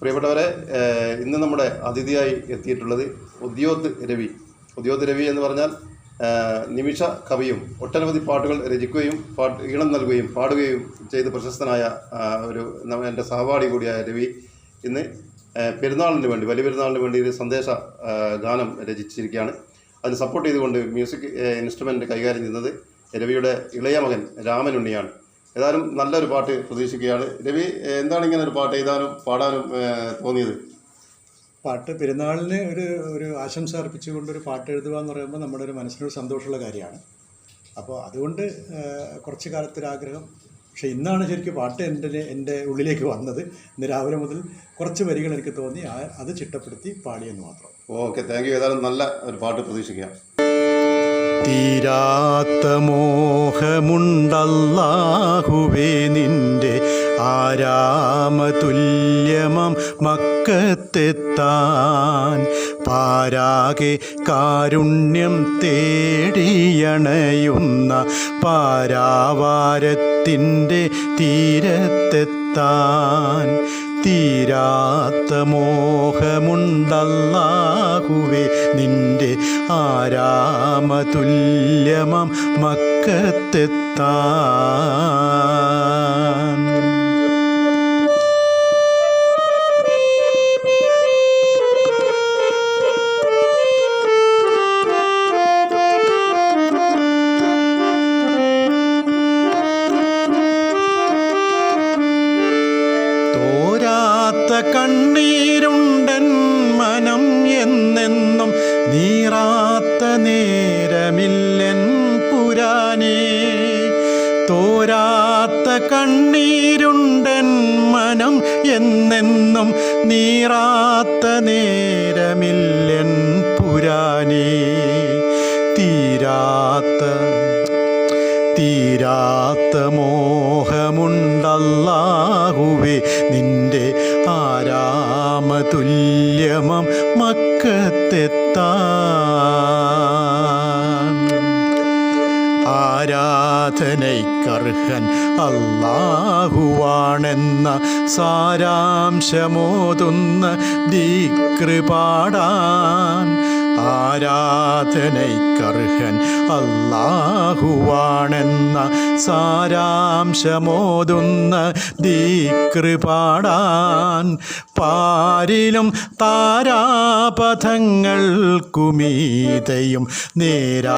പ്രിയപ്പെട്ടവരെ ഇന്ന് നമ്മുടെ അതിഥിയായി എത്തിയിട്ടുള്ളത് ഉദ്യോത് രവി. ഉദ്യോത് രവി എന്ന് പറഞ്ഞാൽ നിമിഷ കവിയും ഒട്ടനവധി പാട്ടുകൾ രചിക്കുകയും പാട്ട് ഈണം നൽകുകയും പാടുകയും ചെയ്ത് പ്രശസ്തനായ ഒരു എന്റെ സഹപാഠി കൂടിയായ രവി ഇന്ന് പെരുന്നാളിന് വേണ്ടി വലിയ പെരുന്നാളിന് വേണ്ടി ഒരു സന്ദേശ ഗാനം രചിച്ചിരിക്കുകയാണ്. അതിന് സപ്പോർട്ട് ചെയ്തുകൊണ്ട് മ്യൂസിക് ഇൻസ്ട്രുമെന്റ് കൈകാര്യം ചെയ്യുന്നത് രവിയുടെ ഇളയ മകൻ രാമനുണ്ണിയാണ്. ഏതായാലും നല്ലൊരു പാട്ട് പ്രതീക്ഷിക്കുകയാണ്. രവി എന്താണ് ഇങ്ങനെ ഒരു പാട്ട് എഴുതാനും പാടാനും തോന്നിയത്? പാട്ട് പെരുന്നാളിന് ഒരു ഒരു ആശംസ അർപ്പിച്ചുകൊണ്ട് ഒരു പാട്ട് എഴുതുക എന്ന് പറയുമ്പോൾ നമ്മുടെ ഒരു മനസ്സിനൊരു സന്തോഷമുള്ള കാര്യമാണ്. അപ്പോൾ അതുകൊണ്ട് കുറച്ച് കാലത്തൊരാഗ്രഹം പക്ഷെ ഇന്നാണ് ശരിക്കും പാട്ട് എന്റെ എന്റെ ഉള്ളിലേക്ക് വന്നത്. ഇന്ന് രാവിലെ മുതൽ കുറച്ച് വരികൾ എനിക്ക് തോന്നി. അത് ചിട്ടപ്പെടുത്തി പാടിയെന്ന് മാത്രം. Okay thank you. ഏതായാലും നല്ല ഒരു പാട്ട് പ്രതീക്ഷിക്കാം. തീരാത്ത മോഹമുണ്ടല്ലാഹുവേ നിന്റെ ആരാമതുല്യമം മക്കത്തെത്താൻ പാരാകെ കാരുണ്യം തേടിയണയുന്ന പാരാവാരത്തിന്റെ തീരത്തെത്താൻ തീരാത്ത മോഹമുണ്ടല്ലാഹുവേ നിന്റെ ആരാമതുല്യമം മക്കത്തെത്താൻ നേരമില്ലൻ പുരാനേ. തോരാത്ത കണ്ണീരുണ്ടൻ മനം എന്നെന്നും നീറാത്ത നേരമില്ലൻ പുരാനേ. തീരാത്ത തീരാത്ത മോഹമുണ്ടല്ലാഹുവേ നിന്റെ ആരാമതുല്യമം മക്കത്തെത്താൻ ആരാധനയ്ക്കർഹൻ അല്ലാഹുവാണെന്ന സാരാംശമോതുന്ന ദീകൃപാടാൻ ആരാധനയ്ക്കർഹൻ അല്ലാഹുവാണെന്ന സാരാംശമോതുന്ന ദീകൃപാടാൻ പാരിലും താരാപഥങ്ങൾക്കുമീതയും നേരാ